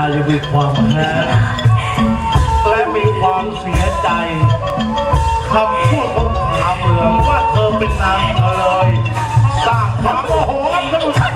ายังมีความแค้นและมีความเสียใจคำพูดของชาวเมืองว่าเธอเป็นนางเธอเลยสร้างความโมโหให้ท่านผู้ชม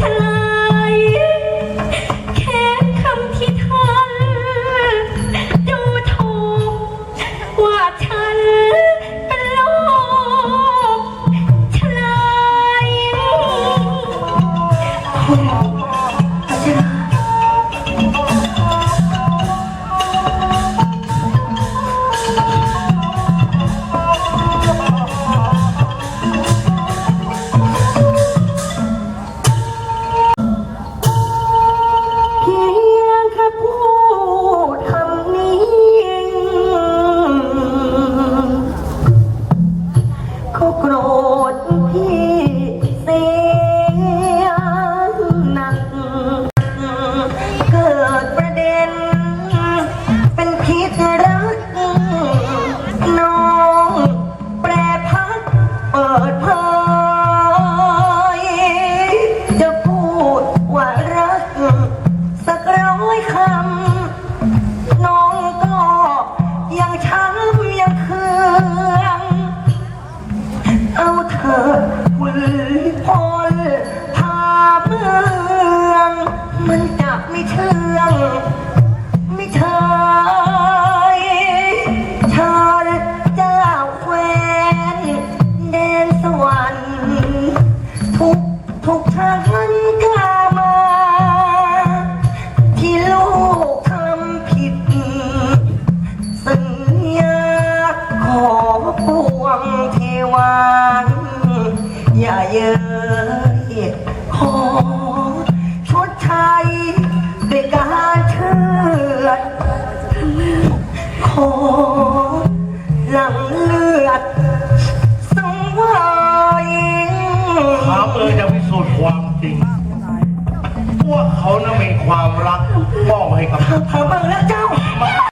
ฉลย ด เย้ยขอชดใช้ด้วยการเชือดขอหลังเลือดสังเวยถามเลยจะพิสูจน์ความจริงว่าเขานั้นมีความรักมอบให้กับพระบังและเจ้า